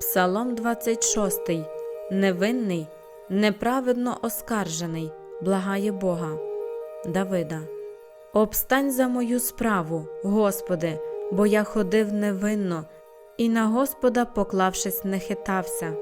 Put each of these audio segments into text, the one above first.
Псалом 26. Невинний, неправедно оскаржений, благає Бога. Давида. Обстань за мою справу, Господи, бо я ходив невинно, і на Господа, поклавшись, не хитався.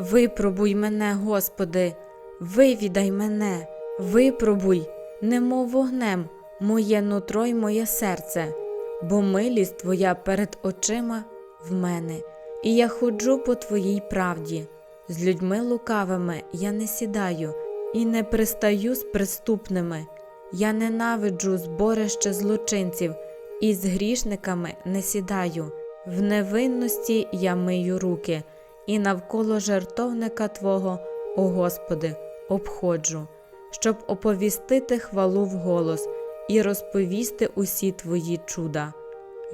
Випробуй мене, Господи, вивідай мене, випробуй, немов вогнем, моє нутро й моє серце, бо милість Твоя перед очима в мене, і я ходжу по Твоїй правді. З людьми лукавими я не сідаю і не пристаю з преступними. Я ненавиджу зборище злочинців і з грішниками не сідаю. В невинності я мию руки, і навколо жертовника Твого, о Господи, обходжу, щоб оповістити хвалу вголос і розповісти усі Твої чуда.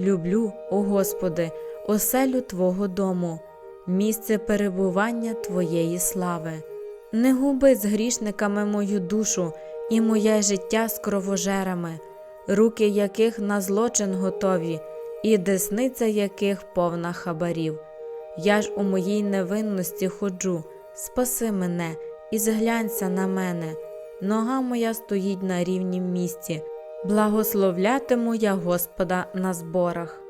Люблю, о Господи, оселю Твого дому, місце перебування Твоєї слави. Не губи з грішниками мою душу і моє життя з кровожерами, руки яких на злочин готові, і десниця яких повна хабарів. Я ж у моїй невинності ходжу, спаси мене і зглянься на мене. Нога моя стоїть на рівнім місці, благословлятиму я Господа на зборах.